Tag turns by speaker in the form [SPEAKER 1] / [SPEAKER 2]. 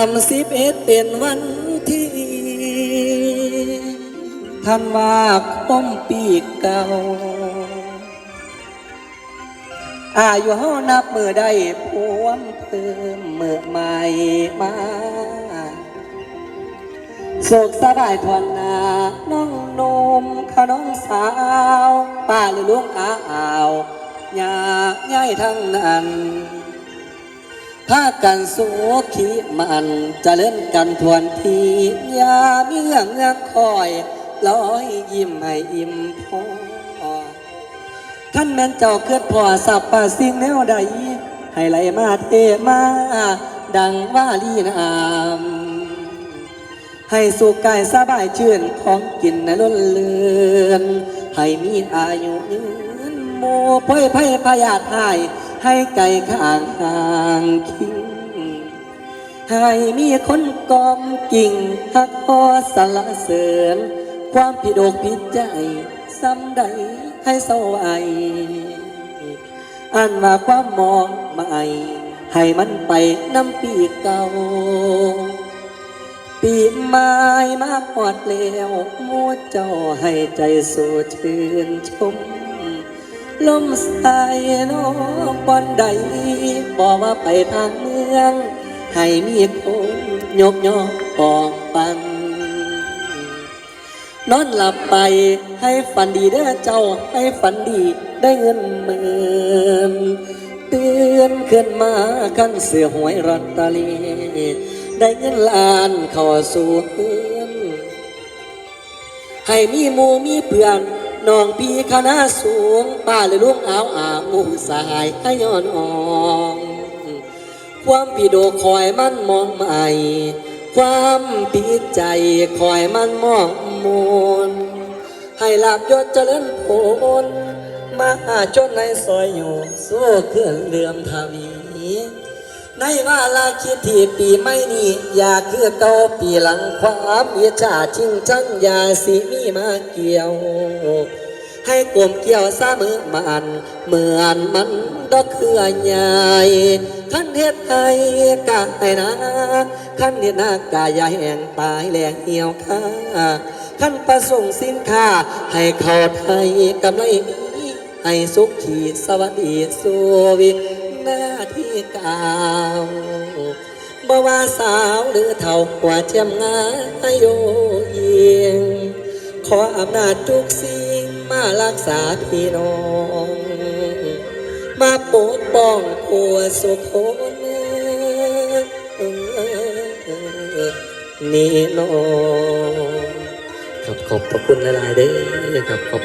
[SPEAKER 1] ามสิบเอ็ดเป็นวันที่ท่านว่าคมปีกเก่าอายุเฮานับมือได้พวมเพิ่มเมื่อใหม่มาโศกสบายทวนหนาน้องหนมขาน้องสาวป้าหรือลุงอาอาว ยาย่ายทั้งนั้น พากันสู้ขีมันจะเล่นกันทวนทียาเงื่อเงือกคอยลอยยิ้มให้อิ่มพอท่านแม่นเจ้าเกิดพ่อสับป่าสิ่งแนวใด ให้ไหลมาเทมา ดังว่าลีนาม ให้สุขกายสบายชื่นของกินในล้นเลือน ให้มีอายุยืนโมพ่ยไพ่พยาธิหาย ให้ไก่ข้างห่างคิงให้มีคนกอมกิ่งฮักพอสละเสริญ ความผิดอกผิดใจซ้ำใดให้เศร้าไออันว่าความมองใหม่ ให้มันไปน้ำปีเก่า ปีใหม่มาหอดแล้วมัวเจ้าให้ใจสู่ชื่นชม ลมสายน้องบอนใดบอกว่าไปทางเมือง ให้มีคนยกยอปอกปัน นอนหลับไปให้ฝันดีเด้อเจ้าให้ฝันดีได้เงินหมื่นเตือนขึ้นมาขั้นเสือหวยรัตตาลีได้เงินล้านเข้าสู่เฮือนให้มีหมูมีเพื่อน น้องพี่คณะสูงป้าเลยลุงอาวอาหมูสายให้ย้อนอองความผิดโอคอยมันมองใหม่ความผิดใจคอยมันมองมนให้ลาบยศเจริญผลมาจนในซอยอยู่สู้เคลื่อนเลื่อมทวี ในว่าลาคิดที่ปีไม่นี้อยากคือเก่าปีหลังความเยชาชิงจังอยาสิมีมาเกี่ยว ให้กลมเกี่ยวซามือมันเหมือนมันดอกเครือใหญ่ขันเฮ็ดให้กะให้นะขันเฮ็ดนากายอย่าแห้งตายแหลงเหี่ยวค่าขันประสงค์สินค้าให้เขาไทยกำไรให้สุขีสวัสดีสุวิ หน้าที่เก่าบ่ว่าสาวหรือเท่ากว่าเจียมงานโยเยียง ขออำนาจทุกสิ่งมารักษาพี่น้อง มาปกป้องผัวสุขคนนี่น้องครับขอบพระคุณหลายๆเด้อครับขอบ